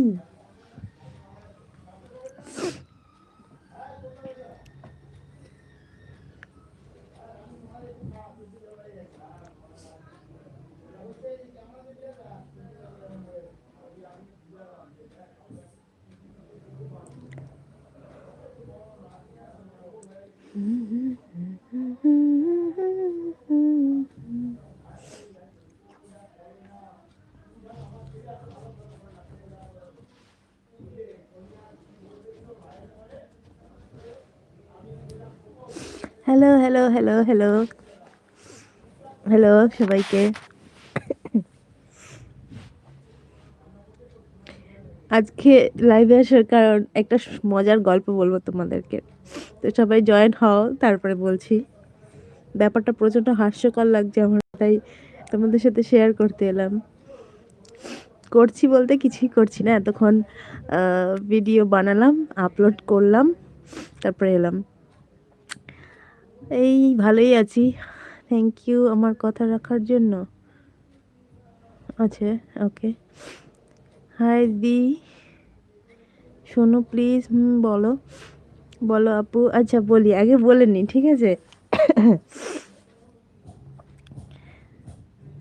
Mm. Hello hello hello hello hello সবাইকে। আজকে লাইভে আসার কারণ একটা মজার গল্প বলব তোমাদেরকে। তো সবাই জয়েন হও, তারপরে বলছি। ব্যাপারটা প্রচণ্ড হাস্যকর লাগছে আমার, তাই তোমাদের সাথে শেয়ার করতে এলাম। করছি বলতে কিছুই করছি না, এতক্ষণ ভিডিও বানালাম আপলোড করলাম, তারপরে এলাম। এই ভালোই আছি। থ্যাংক ইউ আমার কথা রাখার জন্য। আছে ওকে হাই দি শোনো প্লিজ হুম, বলো। বলো, আপু। আচ্ছা বলি। আগে বলে নি, ঠিক আছে?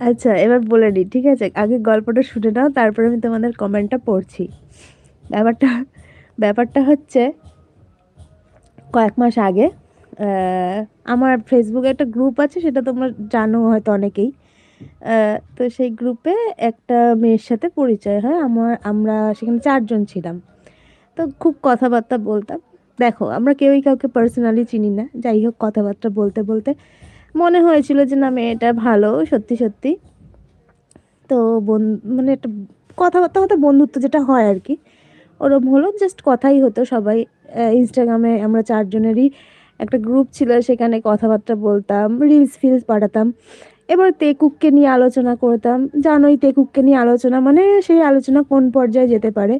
আচ্ছা এবার বলে নি, ঠিক আছে? আগে গল্পটা শুনে নাও, তারপরে আমি তোমাদের কমেন্টটা পড়ছি। ব্যাপারটা ব্যাপারটা হচ্ছে, কয়েক মাস আগে আমার ফেসবুকে একটা গ্রুপ আছে, সেটা তোমরা জানো হয়তো অনেকেই। তো সেই গ্রুপে একটা মেয়ের সাথে পরিচয় হয়। আমার, আমরা সেখানে চারজন ছিলাম। তো খুব কথাবার্তা বলতাম। দেখো, আমরা কেউই কাউকে পার্সোনালি চিনি না। যাই হোক, কথাবার্তা বলতে বলতে মনে হয়েছিল যে, না, মেয়েটা ভালো, সত্যি সত্যি। তো বন মানে একটা কথাবার্তা হতো বন্ধুত্ব যেটা হয় আর কি, ওরম হলো। জাস্ট কথাই হতো সবাই। ইনস্টাগ্রামে আমরা চারজনেরই একটা গ্রুপ ছিল, সেখানে কথাবার্তা বলতাম রিলস ফিলস পাঠাতাম। এবার তেকুককে নিয়ে আলোচনা করতাম। জানোই তেকুককে নিয়ে আলোচনা মানে সেই আলোচনা কোন পর্যায়ে যেতে পারে?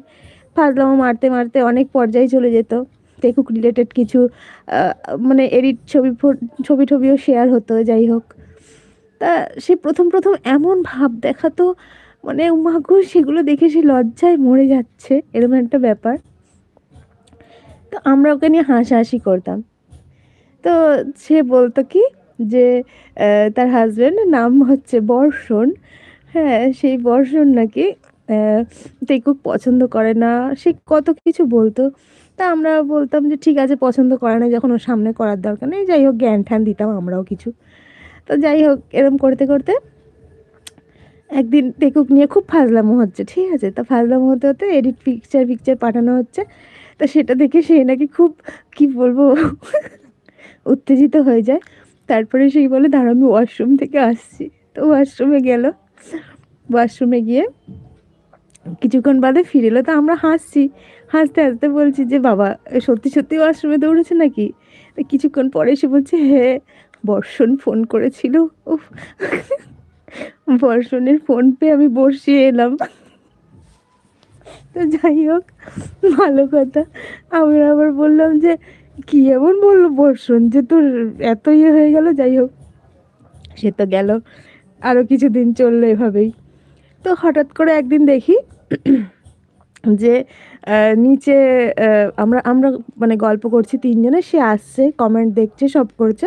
ফাজলামো মারতে মারতে অনেক পর্যায়ে চলে যেত। তেকুক রিলেটেড কিছু মানে এডিট ছবি ছবি টবিও শেয়ার হতো, যাই হোক। তা সে প্রথম প্রথম এমন ভাব দেখাতো মানে উমাগো সেগুলো দেখে সে লজ্জায় মরে যাচ্ছে, এরকম একটা ব্যাপার। তো আমরা ওকে নিয়ে হাসাহাসি করতাম। তো সে বলতো কি যে তার হাজব্যান্ডের নাম হচ্ছে বর্ষণ। হ্যাঁ সেই বর্ষণ নাকি খুব পছন্দ করে না। সে কত কিছু বলতো। তা আমরা বলতাম যে, ঠিক আছে, পছন্দ করে না যখন ওর সামনে করার দরকার নেই, যাই হোক, জ্ঞান ঠ্যান দিতাম আমরাও কিছু। তো যাই হোক, এরম করতে করতে একদিন টেকুক নিয়ে খুব ফাজলামো হচ্ছে, ঠিক আছে? তা ফাজলামো হতে হতে এডিট পিকচার পিকচার পাঠানো হচ্ছে। তা সেটা দেখে সে নাকি খুব, কি বলব? উত্তেজিত হয়ে যায়। তারপরে সেই বলে দাঁড়া আমি ওয়াশরুম থেকে আসছি। তো ওয়াশরুমে গেল। ওয়াশরুমে গিয়ে কিছুক্ষণ বাদে ফিরে এলো। তো আমরা হাসছি। হাসতে হাসতে বলছি যে, বাবা, সত্যি সত্যি ওয়াশরুমে দৌড়েছে নাকি? তো কিছুক্ষণ পরে এসে বলছে হ্যাঁ বর্ষণ ফোন করেছিল। ও বর্ষণের ফোন পেয়ে আমি বসিয়ে এলাম। তো যাই হোক, ভালো কথা। আমরা আবার বললাম যে কি এমন বলল বর্ষণ যে তোর এত ইয়ে হয়ে গেল? যাই হোক, সে তো গেল। আরও কিছুদিন চলল এভাবেই। তো হঠাৎ করে একদিন দেখি যে নিচে আমরা আমরা মানে গল্প করছি তিনজনে, সে আসছে কমেন্ট দেখছে, সব করছে,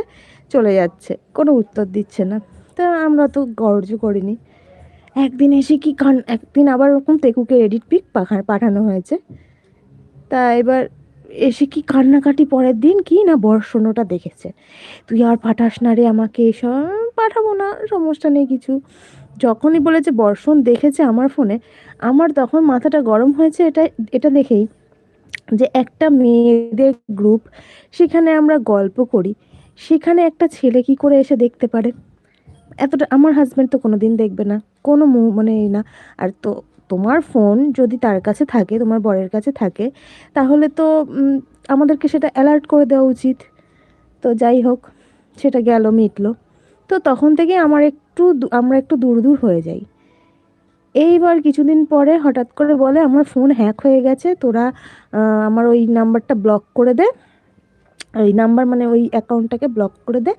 চলে যাচ্ছে। কোনো উত্তর দিচ্ছে না। তা আমরা তো গর্জ করিনি। একদিন এসে কি কান একদিন আবার ওরকম তেকুকে এডিট পিক পাঠানো হয়েছে। তা এবার এসে কি কান্নাকাটি পরের দিন? কি না বর্ষণটা দেখেছে? তুই আর পাঠাস না রে আমাকে, এসব পাঠাবো না, সমস্যা নেই কিছু। যখনই বলেছে বর্ষণ দেখেছে আমার ফোনে, আমার তখন মাথাটা গরম হয়েছে এটা এটা দেখেই যে একটা মেয়েদের গ্রুপ, সেখানে আমরা গল্প করি। সেখানে একটা ছেলে কি করে এসে দেখতে পারে? এতটা, আমার হাজব্যান্ড তো কোনো দিন দেখবে না, কোনো মানে না। আর তো তোমার ফোন যদি তার কাছে থাকে, তোমার বরের কাছে থাকে, তাহলে তো আমাদেরকে সেটা অ্যালার্ট করে দেওয়া উচিত। তো যাই হোক, সেটা গেল, মিটলো। তো তখন থেকে আমার একটু আমরা একটু দূর দূর হয়ে যাই। এইবার কিছুদিন পরে হঠাৎ করে বলে, আমার ফোন হ্যাক হয়ে গেছে, তোরা আমার ওই নাম্বারটা ব্লক করে দে। ওই নাম্বার মানে ওই অ্যাকাউন্টটাকে ব্লক করে দে।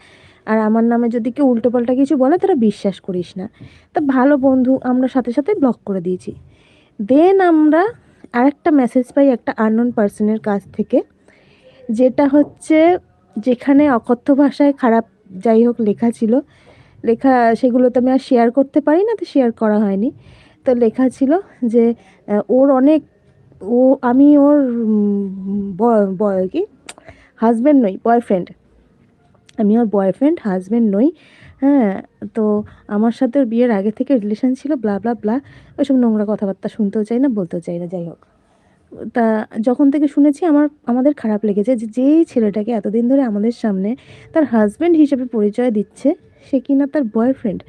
আর আমার নামে যদি কেউ উল্টোপাল্টা কিছু বলে, তারা বিশ্বাস করিস না। তা ভালো বন্ধু আমরা সাথে সাথে ব্লক করে দিয়েছি। দেন আমরা আরেকটা মেসেজ পাই একটা আননোন পার্সনের কাছ থেকে, যেটা হচ্ছে যেখানে অকথ্য ভাষায় খারাপ যাই হোক লেখা ছিল, লেখা সেগুলো তো আমি আর শেয়ার করতে পারি না, তো শেয়ার করা হয়নি। তো লেখা ছিল যে ওর অনেক, ও, আমি ওর কি? হাজব্যান্ড নই বয়ফ্রেন্ড আমি ওর বয়ফ্রেন্ড হাজব্যান্ড নই হ্যাঁ তো আমার সাথে ওর বিয়ের আগে থেকে রিলেশন ছিল ব্লা ব্লা ব্লা ওইসব নোংরা কথাবার্তা শুনতেও চাই না, বলতেও চাই না, যাই হোক। তা যখন থেকে শুনেছি আমার, আমাদের খারাপ লেগেছে যে যেই ছেলেটাকে এতদিন ধরে আমাদের সামনে তার হাজব্যান্ড হিসেবে পরিচয় দিচ্ছে, সে কিনা তার বয়ফ্রেন্ড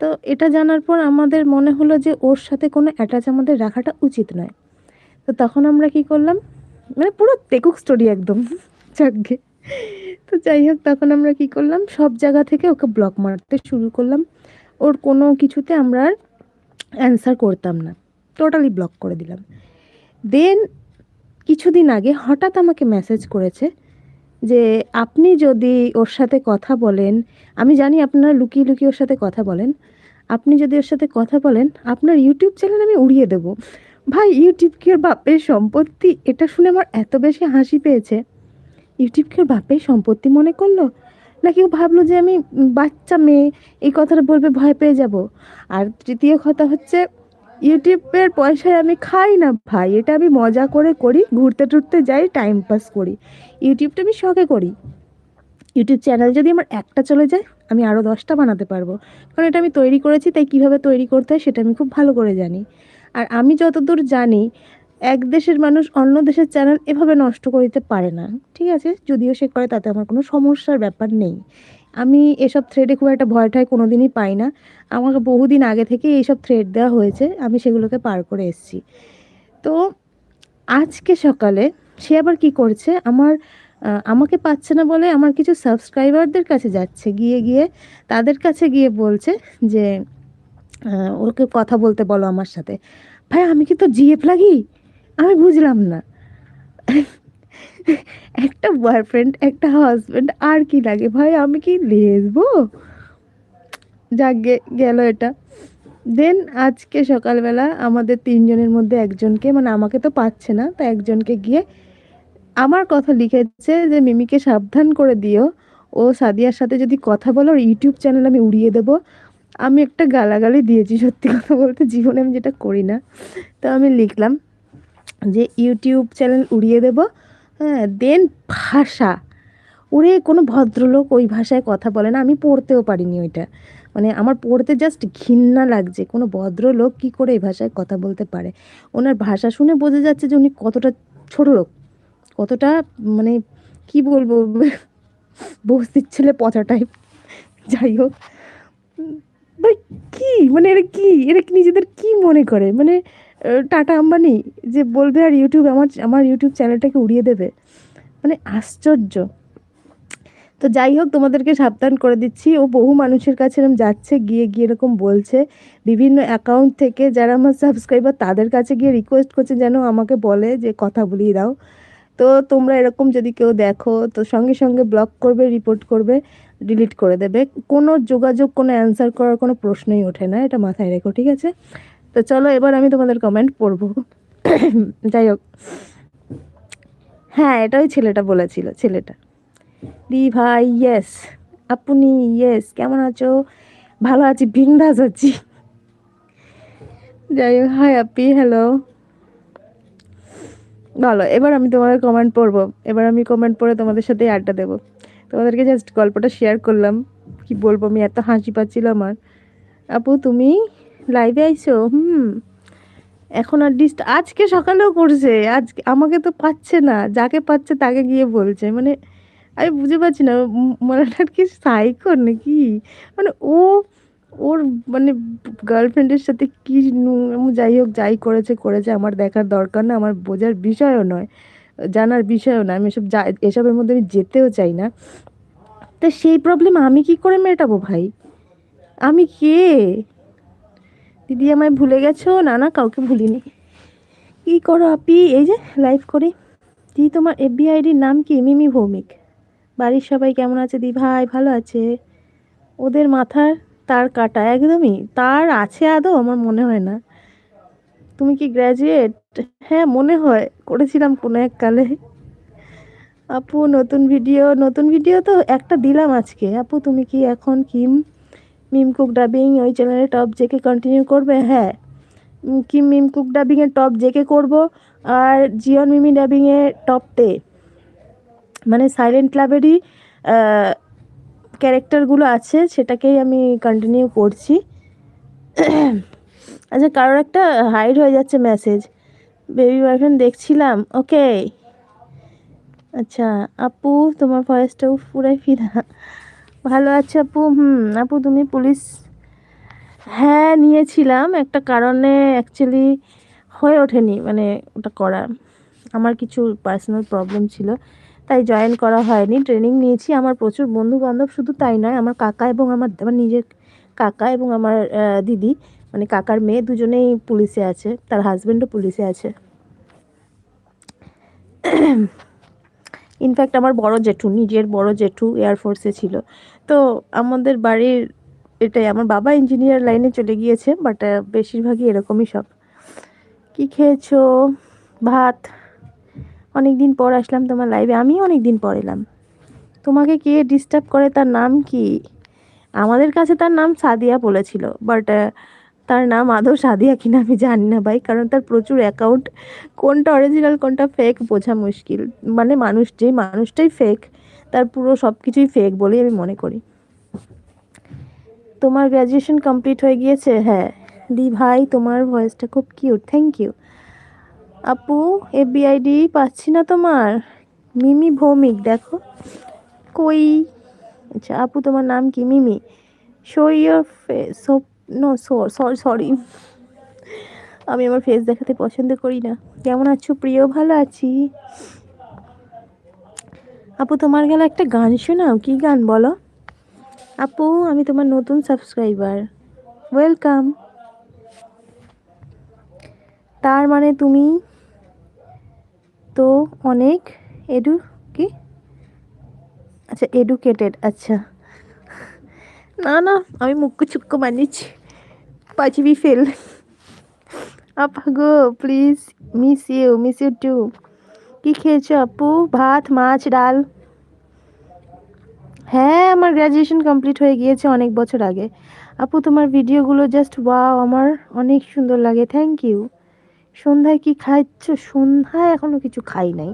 তো এটা জানার পর আমাদের মনে হলো যে ওর সাথে কোনো অ্যাটাচ আমাদের রাখাটা উচিত নয়। তো তখন আমরা কি করলাম? মানে পুরো তেকুক স্টোরি একদম চাকগে তো যাই হোক, তখন আমরা কি করলাম? সব জায়গা থেকে ওকে ব্লক মারতে শুরু করলাম। ওর কোনো কিছুতে আমরা আর অ্যান্সার করতাম না। টোটালি ব্লক করে দিলাম। দেন কিছুদিন আগে হঠাৎ আমাকে মেসেজ করেছে যে, আপনি যদি ওর সাথে কথা বলেন, আমি জানি আপনারা লুকিয়ে লুকিয়ে ওর সাথে কথা বলেন, আপনি যদি ওর সাথে কথা বলেন, আপনার ইউটিউব চ্যানেল আমি উড়িয়ে দেবো। ভাই ইউটিউব কি ওর বাপের সম্পত্তি? এটা শুনে আমার এত বেশি হাসি পেয়েছে। ইউটিউব কি ওর বাপের সম্পত্তি মনে করল? নাকি ও ভাবলো যে আমি বাচ্চা মেয়ে, এই কথাটা বলবে, ভয় পেয়ে যাব? আর তৃতীয় কথা হচ্ছে, ইউটিউবের পয়সায় আমি খাই না ভাই। এটা আমি মজা করে করি, ঘুরতে টুরতে যাই টাইম পাস করি। ইউটিউবটা আমি শখে করি। ইউটিউব চ্যানেল যদি আমার একটা চলে যায়, আমি আরও দশটা বানাতে পারব। কারণ এটা আমি তৈরি করেছি, তাই কীভাবে তৈরি করতে হয় সেটা আমি খুব ভালো করে জানি। আর আমি যতদূর জানি এক দেশের মানুষ অন্য দেশের চ্যানেল এভাবে নষ্ট করিতে পারে না, ঠিক আছে? যদিও সে করে, তাতে আমার কোনো সমস্যার ব্যাপার নেই। আমি এসব থ্রেডে খুব একটা ভয় ঠায় কোনো দিনই পাই না। আমাকে বহুদিন আগে থেকে এইসব থ্রেড দেওয়া হয়েছে, আমি সেগুলোকে পার করে এসেছি। তো আজকে সকালে সে আবার কি করছে? আমার আমাকে পাচ্ছে না বলে আমার কিছু সাবস্ক্রাইবারদের কাছে যাচ্ছে। গিয়ে গিয়ে তাদের কাছে গিয়ে বলছে যে ওকে কথা বলতে বলো আমার সাথে। ভাই আমি কি তো জিএফ লাগি? আমি বুঝলাম না। একটা বয়ফ্রেন্ড একটা হাজব্যান্ড আর কি লাগে? ভাই, আমি কি লেসবো যাক গেল এটা। দেন আজকে সকালবেলা আমাদের তিনজনের মধ্যে একজনকে মানে আমাকে তো পাচ্ছে না, তা একজনকে গিয়ে আমার কথা লিখেছে যে, মিমিকে সাবধান করে দিও। ও সাদিয়ার সাথে যদি কথা বলো, ওর ইউটিউব চ্যানেল আমি উড়িয়ে দেব। আমি একটা গালাগালি দিয়েছি, সত্যি কথা বলতে। জীবনে আমি যেটা করি না। তো আমি লিখলাম যে ইউটিউব চ্যানেল উড়িয়ে দেব হ্যাঁ দেন ভাষা। ওরে, কোনো ভদ্রলোক ওই ভাষায় কথা বলে না, আমি পড়তেও পারিনি ওইটা। মানে আমার পড়তে জাস্ট ঘৃণা লাগছে, কোনো ভদ্রলোক কি করে এই ভাষায় কথা বলতে পারে? ওনার ভাষা শুনে বোঝা যাচ্ছে যে উনি কতটা ছোট লোক, কতটা মানে কি বলব বস্তির ছেলে পচা টাইপ যাই হোক। কি? মানে এরা কি? এরা নিজেদের কি মনে করে? মানে টাটা আম্বানি, যে বলবে আর ইউটিউব আমার আমার ইউটিউব চ্যানেলটাকে উড়িয়ে দেবে। মানে আশ্চর্য। তো যাই হোক, তোমাদেরকে সাবধান করে দিচ্ছি। ও বহু মানুষের কাছে এরকম যাচ্ছে, গিয়ে গিয়ে এরকম বলছে। বিভিন্ন অ্যাকাউন্ট থেকে যারা আমার সাবস্ক্রাইবার তাদের কাছে গিয়ে রিকোয়েস্ট করছে যেন আমাকে বলে যে, কথা বলিয়ে দাও। তো তোমরা এরকম যদি কেউ দেখো, তো সঙ্গে সঙ্গে ব্লক করবে রিপোর্ট করবে ডিলিট করে দেবে। কোনো যোগাযোগ, কোনো অ্যান্সার করার কোনো প্রশ্নই ওঠে না, এটা মাথায় রেখো, ঠিক আছে? তো চলো এবার আমি তোমাদের কমেন্ট পড়ব। যাই হোক। হ্যাঁ এটাই ছেলেটা বলেছিল, ছেলেটা। দি ভাই ইয়েস আপনি ইয়েস কেমন আছো? ভালো আছি, বিন্দাস আছি। যাই হোক হাই আপি হ্যালো ভালো এবার আমি তোমাদের কমেন্ট পড়ব। এবার আমি কমেন্ট পড়ে তোমাদের সাথে আড্ডা দেবো। তোমাদেরকে জাস্ট গল্পটা শেয়ার করলাম। কি বলব, আমি এত হাসি পাচ্ছিল আমার। আপু, তুমি? লাইভে আইসো হুম। এখন আর ডিস্ট আজকে সকালেও করছে। আজ আমাকে তো পাচ্ছে না। যাকে পাচ্ছে তাকে গিয়ে বলছে। মানে আমি বুঝে পারছি না। মানে কি সাইকর নাকি? মানে ও, ওর মানে গার্লফ্রেন্ডের সাথে কী যাই হোক, যাই করেছে করেছে আমার দেখার দরকার না। আমার বোঝার বিষয়ও নয়। জানার বিষয়ও না। আমি এসব এসবের মধ্যে আমি যেতেও চাই না। তা সেই প্রবলেম আমি কি করে মেটাবো ভাই? আমি কে? দিদি আমায় ভুলে গেছো? না না, কাউকে ভুলিনি। কী করো আপি? এই যে লাইভ করি। দিদি, তোমার এফবি আইডির নাম কি? মিমি ভৌমিক। বাড়ির সবাই কেমন আছে? দি ভাই, ভালো আছে? ওদের মাথার তার কাটা, একদমই। তার আছে আদৌ? আমার মনে হয় না। তুমি কি গ্র্যাজুয়েট হ্যাঁ মনে হয়। করেছিলাম কোনো এক কালে। আপু, নতুন ভিডিও নতুন ভিডিও তো একটা দিলাম আজকে। আপু, তুমি কি এখন কিম? মিম কুক ডাবিং ওই চ্যানেলে টপ জেকে কন্টিনিউ করবে? হ্যাঁ। কি মিম কুক ডাবিংয়ে টপ জেকে করব? আর জিয়ন মিমি ডাবিংয়ে টপ তে। মানে সাইলেন্ট ক্লাবেরই ক্যারেক্টারগুলো আছে, সেটাকেই আমি কন্টিনিউ করছি। আচ্ছা কারোর একটা হাইড হয়ে যাচ্ছে মেসেজ বেবি বয়ফ্রেন্ড দেখছিলাম ওকে আচ্ছা আপু, তোমার ভয়েসটাও পুরাই ফিদা। ভালো আছে আপু? হুম, আপু তুমি পুলিশ? হ্যাঁ নিয়েছিলাম। একটা কারণে অ্যাকচুয়ালি হয়ে ওঠেনি মানে ওটা করা। আমার কিছু পার্সোনাল প্রবলেম ছিল, তাই জয়েন করা হয়নি। ট্রেনিং নিয়েছি। আমার প্রচুর বন্ধু বান্ধব শুধু তাই নয়, আমার কাকা এবং আমার আমার নিজের কাকা এবং আমার দিদি মানে কাকার মেয়ে দুজনেই পুলিশে আছে। তার হাজবেন্ডও পুলিশে আছে। ইনফ্যাক্ট আমার বড় জেঠু, নিজের বড় জেঠু এয়ারফোর্সে ছিল। তো আমাদের বাড়ির এটাই, আমার বাবা ইঞ্জিনিয়ার লাইনে চলে গিয়েছে বাট বেশিরভাগই এরকমই সব। কি খেয়েছো? ভাত। অনেক দিন পর আসলাম তোমার লাইভে আমিও অনেক দিন পর এলাম। তোমাকে কে ডিস্টার্ব করে? তার নাম কি? আমাদের কাছে তার নাম সাদিয়া বলেছিল বাট তার নাম আদৌ সাদিয়া কিনা আমি জানি না ভাই, কারণ তার প্রচুর অ্যাকাউন্ট কোনটা অরিজিনাল কোনটা ফেক বোঝা মুশকিল। মানে মানুষ যে মানুষটাই ফেক তার পুরো সব কিছুই ফেক বলেই আমি মনে করি। তোমার গ্র্যাজুয়েশন কমপ্লিট হয়ে গিয়েছে? হ্যাঁ। দি ভাই, তোমার ভয়েসটা খুব কিউট থ্যাংক ইউ আপু এফবিআইডি পাচ্ছি না তোমার? মিমি ভৌমিক, দেখো। কই? আচ্ছা আপু, তোমার নাম কি? Mimi. Show your face no sorry sorry আমি আমার ফেস দেখাতে পছন্দ করি না। কেমন আছো? প্রিয়, ভালো আছি। আপু, তোমার গেলে একটা গান শোনাও। কি গান বলো? আপু, আমি তোমার নতুন সাবস্ক্রাইবার ওয়েলকাম তার মানে তুমি তো অনেক এডু, কি? আচ্ছা এডুকেটেড আচ্ছা। না না, আমি মুক্কু চুক্কু বানিয়েছি। পাঁচবি ফেল। আপা গো please miss you miss you too কি খেয়েছো আপু? ভাত, মাছ, ডাল। হ্যাঁ আমার গ্র্যাজুয়েশন কমপ্লিট হয়ে গিয়েছে অনেক বছর আগে। আপু, তোমার ভিডিওগুলো জাস্ট ওয়াও আমার অনেক সুন্দর লাগে থ্যাংক ইউ সন্ধ্যায় কি খাচ্ছ? সন্ধ্যায় এখনও কিছু খাই নাই।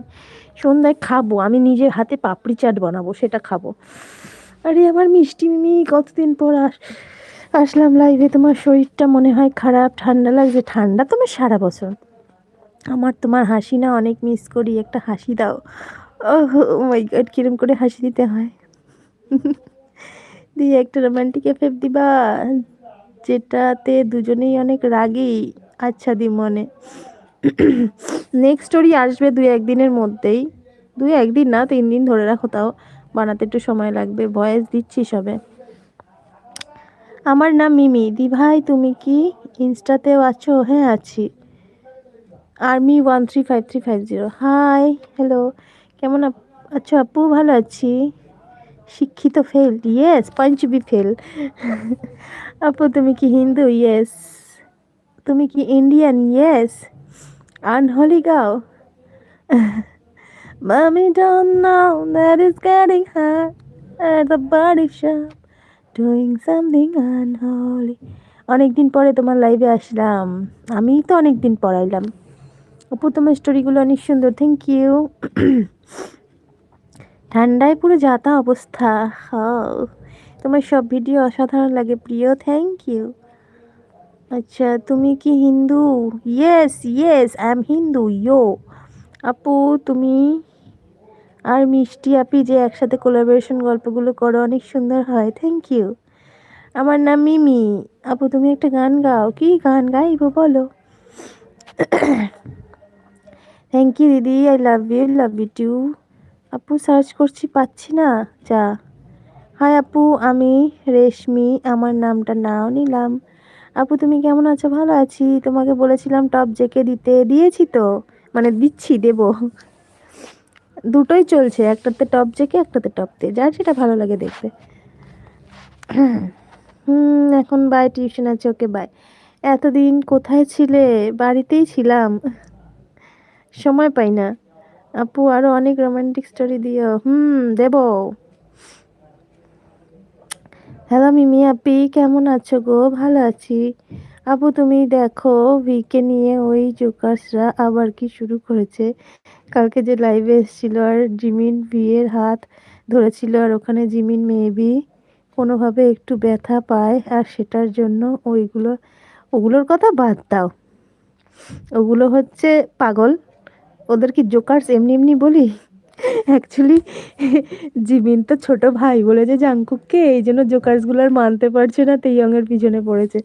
সন্ধ্যায় খাব, আমি নিজের হাতে পাপড়ি চাট বানাবো, সেটা খাব। আরে আমার মিষ্টি মিমি, কতদিন পর আস, আসলাম লাইভে তোমার শরীরটা মনে হয় খারাপ, ঠান্ডা লাগছে। ঠান্ডা তোমার সারা বছর। আমার তোমার হাসি না অনেক মিস করি। একটা হাসি দাও। ও মাই গড কিরম করে হাসি দিতে হয়। দিয়ে একটা রোমান্টিক এফেক্ট দিবা, যেটাতে দুজনেই অনেক রাগী। আচ্ছা দি মনে। নেক্সট স্টোরি আসবে দুই একদিনের মধ্যেই। দুই একদিন না, তিন দিন ধরে রাখো তাও। বানাতে একটু সময় লাগবে, ভয়েস দিচ্ছি সবে। আমার নাম মিমি। দি ভাই তুমি কি ইনস্টাতেও আছো? হ্যাঁ আছি। Army one three five three five zero. Hi, hello. কেমন আছো আপু ভালো আছি? শিক্ষিত ফেল। Yes পঞ্চবি fail. আপু, তুমি কি হিন্দু? ইয়েস। তুমি কি ইন্ডিয়ান? ইয়েস। আনহলি গাও। Mommy, don't know that it's getting hot at the body shop doing something unholy. অনেক দিন পরে তোমার লাইভে আসলাম। আমি তো অনেক দিন পড়াইলাম আপু তোমার স্টোরিগুলো অনেক সুন্দর। থ্যাংক ইউ ঠান্ডায় পুরো যাতা অবস্থা। হাও। তোমার সব ভিডিও অসাধারণ লাগে প্রিয়। থ্যাংক ইউ আচ্ছা তুমি কি Hindu? Yes yes I am Hindu yo আপু, তুমি আর মিষ্টি আপি যে একসাথে কোলাবোরেশন গল্পগুলো করো অনেক সুন্দর হয়। থ্যাংক ইউ আমার নাম মিমি। আপু, তুমি একটা গান গাও। কি গান গাইবো বলো? থ্যাংক ইউ দিদি। I love you love you too আপু সার্চ করছি, পাচ্ছি না। যা। হাই আপু, আমি রেশমি। আমার নামটা নাও নিলাম। আপু, তুমি কেমন আছো? ভালো আছি। তোমাকে বলেছিলাম টপ জেকে দিতে। দিয়েছি তো। মানে দিচ্ছি, দেবো। দুটোই চলছে, একটাতে টপ জেকে, একটাতে টপ তে। যার যেটা ভালো লাগে দেখতে। হুম, এখন বাই টিউশন আছে ওকে বাই এতদিন কোথায় ছিলে? বাড়িতেই ছিলাম। সময় পাই না। আপু আরও অনেক রোমান্টিক স্টোরি দিও। হুম, দেব। হ্যালো মিমি আপি, কেমন আছো গো? ভালো আছি। আপু, তুমি দেখো ভিকে নিয়ে ওই জোকার্সরা আবার কি শুরু করেছে? কালকে যে লাইভে এসেছিল আর জিমিন বিয়ের হাত ধরেছিল আর ওখানে জিমিন মেবি কোনোভাবে একটু ব্যথা পায় আর সেটার জন্য ওইগুলো, ওগুলোর কথা বাদ দাও। ওগুলো হচ্ছে পাগল। ওদের কি জোকার্স এমনি এমনি বলি? অ্যাকচুয়ালি জিমিন তো ছোট ভাই বলে যে জাংকুককে এই জন্য জোকার্সগুলো আর মানতে পারছে না, তেইয়ংয়ের পিছনে পড়েছে।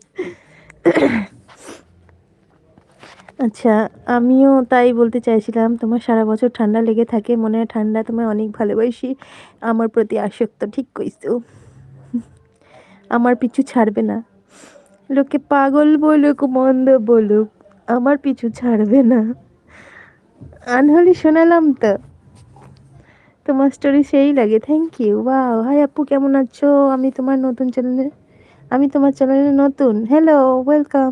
আচ্ছা আমিও তাই বলতে চাইছিলাম, তোমার সারা বছর ঠান্ডা লেগে থাকে, মনে হয় ঠান্ডা তোমায় অনেক ভালোবাসি, আমার প্রতি আসক্ত, ঠিক কইছো। আমার পিছু ছাড়বে না। লোকে পাগল বলুক, মন্দ বলুক, আমার পিছু ছাড়বে না। আনহলি শোনালাম তো। তোমার স্টোরি সেই লাগে থ্যাংক ইউ ওয়াও হাই আপু, কেমন আছো? আমি তোমার নতুন চ্যানেলে আমি তোমার চ্যানেলে নতুন। হ্যালো ওয়েলকাম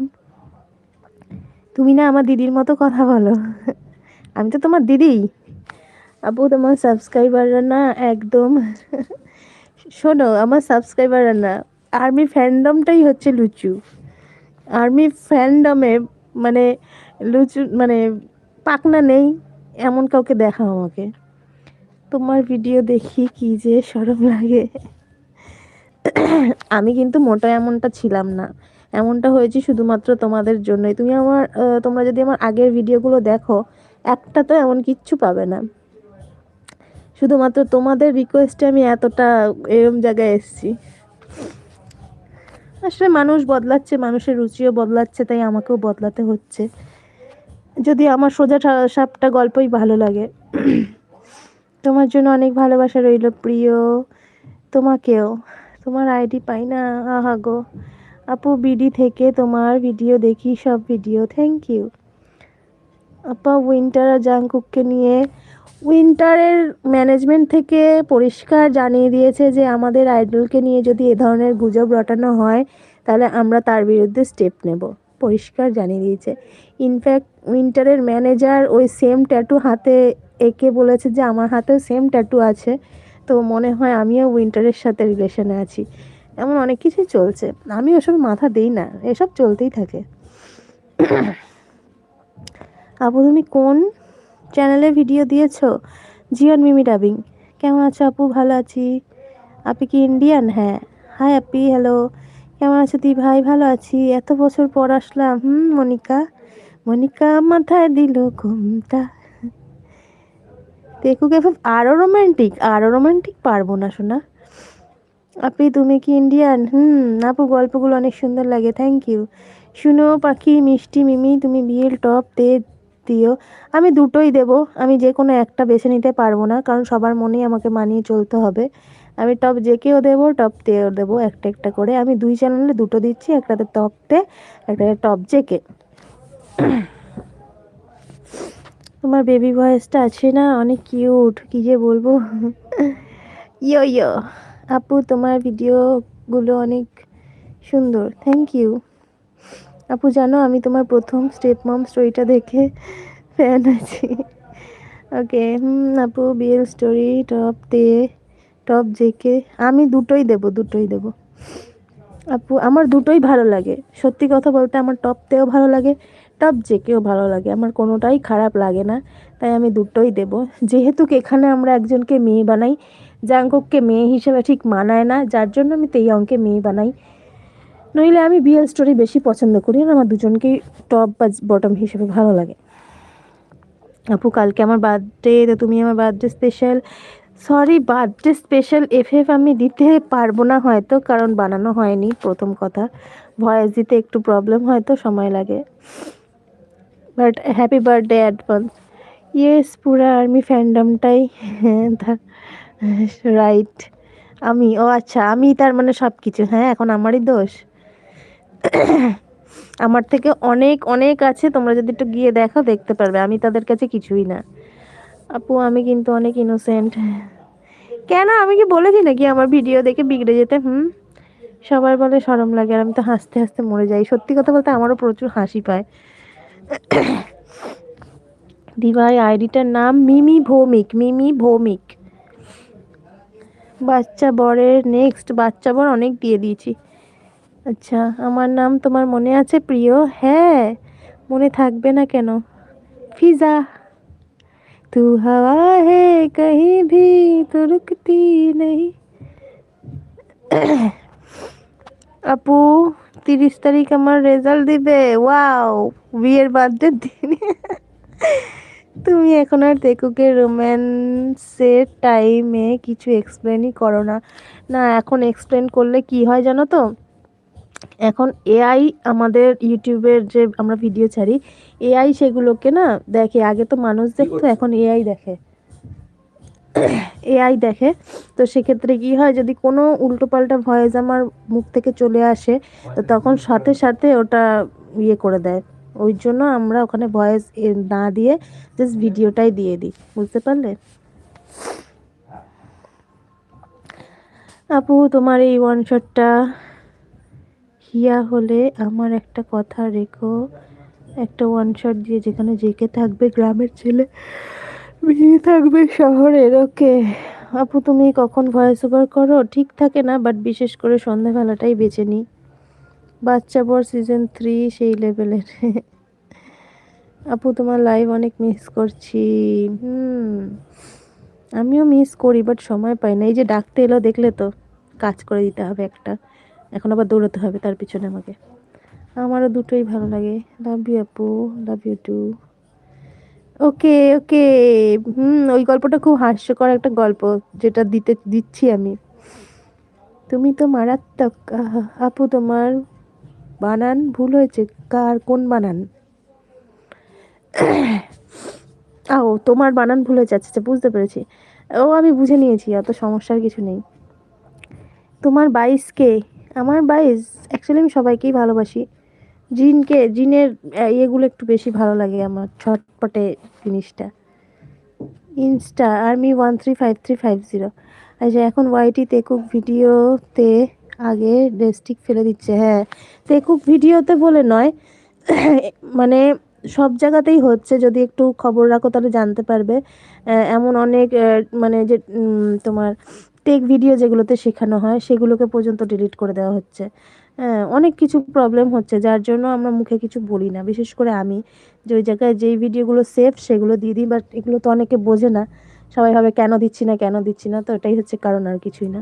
তুমি না আমার দিদির মতো কথা বলো। আমি তো তোমার দিদি। আপু, তোমার সাবস্ক্রাইবাররা না একদম শোনো, আমার সাবস্ক্রাইবাররা না আর্মি ফ্যান্ডমটাই হচ্ছে লুচু। আর্মি ফ্যান্ডমে মানে লুচু মানে পাকনা নেই, এমন কাউকে দেখাও আমাকে। তোমার ভিডিও দেখি কি যে সরম লাগে। আমি কিন্তু মোটা এমনটা ছিলাম না। এমনটা হয়েছে শুধুমাত্র তোমাদের জন্যই। তুমি আমার তোমরা যদি আমার আগের ভিডিওগুলো দেখো, একটা তো এমন কিচ্ছু পাবে না। শুধুমাত্র তোমাদের রিকোয়েস্টে আমি এতটা এরম জায়গায় এসেছি। আসলে মানুষ বদলাচ্ছে, মানুষের রুচিও বদলাচ্ছে, তাই আমাকেও বদলাতে হচ্ছে। যদি আমার সোজা সাপটা গল্পই ভালো লাগে। তোমার জন্য অনেক ভালোবাসা রইল প্রিয়, তোমাকেও। তোমার আইডি পাই না। আহা গো। আপু বিডি থেকে তোমার ভিডিও দেখি, সব ভিডিও। থ্যাংক ইউ আপা উইন্টার আর জাংকুককে নিয়ে উইন্টারের ম্যানেজমেন্ট থেকে পরিষ্কার জানিয়ে দিয়েছে যে আমাদের আইডলকে নিয়ে যদি এ ধরনের গুজব রটানো হয়, তাহলে আমরা তার বিরুদ্ধে স্টেপ নেব। পরিষ্কার জানিয়ে দিয়েছে। ইনফ্যাক্ট উইন্টারের ম্যানেজার ওই সেম ট্যাটু হাতে একে বলেছে যে আমার হাতেও সেম ট্যাটু আছে। তো মনে হয় আমিও উইন্টারের সাথে রিলেশনে আছি। এমন অনেক কিছুই চলছে। আমি ওসব মাথা দিই না, এসব চলতেই থাকে। আপু, তুমি কোন চ্যানেলে ভিডিও দিয়েছ? জিওন মিমি ডাবিং কেমন আছো আপু? ভালো আছি। আপনি কি ইন্ডিয়ান হ্যাঁ। হাই আপি হ্যালো কেমন আছো দি ভাই? ভালো আছি। এত বছর পর আসলাম। হুম, মনিকা। মনিকা মাথায় দিল ঘুমটা। এফ আরও রোম্যান্টিক আরও রোম্যান্টিক পারব না শোনা আপনি, তুমি কি ইন্ডিয়ান হুম, আপু, গল্পগুলো অনেক সুন্দর লাগে থ্যাংক ইউ শুনো, পাখি, মিষ্টি, মিমি, তুমি বিয়ের টপ তে দিও। আমি দুটোই দেব, আমি যে কোনো একটা বেছে নিতে পারব না, কারণ সবার মনেই আমাকে মানিয়ে চলতে হবে। আমি টপ জেকেও দেবো টপ তেও দেবো, একটা একটা করে। আমি দুই চ্যানেলে দুটো দিচ্ছি, একটাতে টপ তে, একটাতে টপ জেকে তোমার বেবি ভয়েসটা আছে না? অনেক কিউট কী যে বলব? ইয়ো ইয়ো। আপু, তোমার ভিডিওগুলো অনেক সুন্দর। থ্যাংক ইউ আপু, জানো, আমি তোমার প্রথম স্টেপ মম স্টোরিটা দেখে ফ্যান আছি। ওকে আপু বিয়ের স্টোরি টপ তে টপ জেকে আমি দুটোই দেব দুটোই দেব। আপু, আমার দুটোই ভালো লাগে। সত্যি কথা বলতে, আমার টপতেও ভালো লাগে। টপ জেকেও ভালো লাগে, আমার কোনোটাই খারাপ লাগে না, তাই আমি দুটোই দেব। যেহেতু এখানে আমরা একজনকে মেয়ে বানাই, জাঙ্কুককে মেয়ে হিসেবে ঠিক মানায় না, যার জন্য আমি তেইয়ংকে মেয়ে বানাই। নইলে আমি বিয়ের স্টোরি বেশি পছন্দ করি আর আমার দুজনকেই টপ বা বটম হিসেবে ভালো লাগে। আপু, কালকে আমার বার্থডে, তো তুমি আমার birthday special. Sorry, birthday special F F আমি দিতে পারব না হয়তো, কারণ বানানো হয়নি, প্রথম কথা। ভয়েস দিতে একটু প্রবলেম হয়তো, সময় লাগে। But happy birthday advance. Yes পুরো আর্মি ফ্যান্ডামটাই রাইট আমি, ও আচ্ছা আমি তার মানে সব কিছু হ্যাঁ এখন আমারই দোষ। আমার থেকে অনেক অনেক আছে, তোমরা যদি একটু গিয়ে দেখো, দেখতে পারবে, আমি তাদের কাছে কিছুই না। আপু, আমি কিন্তু অনেক ইনোসেন্ট কেন? আমি কি বলেছি নাকি আমার ভিডিও দেখে বিগড়ে যেতে? হুম? সবাই বলে শরম লাগে, আর আমি তো হাসতে হাসতে মরে যাই। সত্যি কথা বলতে আমারও প্রচুর হাসি পায়। দিভাই, আইডিটার নাম মিমি ভৌমিক মিমি ভৌমিক। বাচ্চা বরের নেক্সট বাচ্চা বর অনেক দিয়ে দিয়েছি। আচ্ছা আমার নাম তোমার মনে আছে প্রিয়? হ্যাঁ মনে থাকবে না কেন? ফিজা, তু হাওয়া হে কहीं ভি তো রুকতি নেই। আপু, তিরিশ তারিখ আমার রেজাল্ট দিবে? ওয়াও বিয়ের বার্থডে দিন। তুমি এখন আর তেকুকে রোম্যান্সের টাইমে কিছু এক্সপ্লেনই করো না। না এখন এক্সপ্লেন করলে কি হয় জানো তো? এখন এআই আমাদের ইউটিউবের যে আমরা ভিডিও ছাড়ি এআই সেগুলোকে না দেখে আগে তো মানুষ দেখতো এখন এআই দেখে। এআই দেখে। তো সেক্ষেত্রে কি হয় যদি কোনো উল্টোপাল্টা ভয়েস আমার মুখ থেকে চলে আসে তো তখন সাথে সাথে ওটা ইয়ে করে দেয়। ওই জন্য আমরা ওখানে ভয়েস না দিয়ে জাস্ট ভিডিওটাই দিয়ে দিই, বুঝতে পারলে? আপু, তোমার এই ওয়ান শটটা হিয়া হলে আমার একটা কথা রেখো। একটা ওয়ান শট দিয়ে যেখানে জেকে থাকবে গ্রামের ছেলে বিয়ে থাকবে শহরের, ওকে। আপু, তুমি কখন ভয়েস ওভার করো? ঠিক থাকে না বাট বিশেষ করে সন্ধ্যাবেলাটাই বেছে নিই। বাচ্চা বর সিজন থ্রি সেই লেভেলের আপু, তোমার লাইভ অনেক মিস করছি। হুম, আমিও মিস করি বাট সময় পাই না। এই যে ডাকতে এলো, দেখলে তো কাজ করে দিতে হবে একটা। এখন আবার দৌড়াতে হবে তার পিছনে আমাকে। আমারও দুটোই ভালো লাগে। লাভ ইউ আপু। লাভ ইউ টু ওকে ওকে। হুম, ওই গল্পটা খুব হাস্যকর একটা গল্প, যেটা দিতে, দিচ্ছি আমি। তুমি তো মারাত্মক। আপু, তোমার বানান, ভুল হয়েছে, কার কোন বানান? ও তোমার বানান ভুল হয়েছে আচ্ছা আচ্ছা বুঝতে পেরেছি। ও, আমি বুঝে নিয়েছি, অত সমস্যার কিছু নেই। তোমার বাইশ কে? আমার বাইশ অ্যাকচুয়ালি আমি সবাইকেই ভালোবাসি। জিনকে, জিনের ইয়েগুলো একটু বেশি ভালো লাগে আমার, ছটপটে জিনিসটা। Insta, army one three five three five zero. আচ্ছা এখন ওয়াইটি তেকুক ভিডিওতে আগে ডেস্টিক ফেলে দিচ্ছে হ্যাঁ। তো খুব ভিডিওতে বলে নয় মানে সব জায়গাতেই হচ্ছে, যদি একটু খবর রাখো তাহলে জানতে পারবে। এমন অনেক মানে যে তোমার টেক ভিডিও যেগুলোতে শেখানো হয়, সেগুলোকে পর্যন্ত ডিলিট করে দেওয়া হচ্ছে। হ্যাঁ অনেক কিছু প্রবলেম হচ্ছে, যার জন্য আমরা মুখে কিছু বলি না। বিশেষ করে আমি, যে ওই জায়গায় যেই ভিডিওগুলো সেফ সেগুলো দিয়ে দিই বাট এগুলো তো অনেকে বোঝে না। সবাই ভাবে কেন দিচ্ছি না, কেন দিচ্ছি না, তো এটাই হচ্ছে কারণ আর কিছুই না।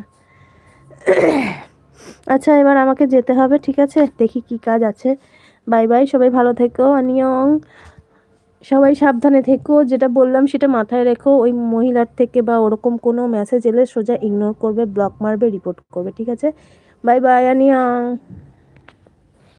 আচ্ছা এবার আমাকে যেতে হবে, ঠিক আছে? দেখি কি কাজ আছে। বাই বাই, সবাই ভালো থেকো, আনিয়ং। সবাই সাবধানে থেকো, যেটা বললাম সেটা মাথায় রেখো। ওই মহিলার থেকে বা ওরকম কোনো মেসেজ এলে সোজা ইগনোর করবে ব্লক মারবে রিপোর্ট করবে, ঠিক আছে? Bye bye অনিয়ং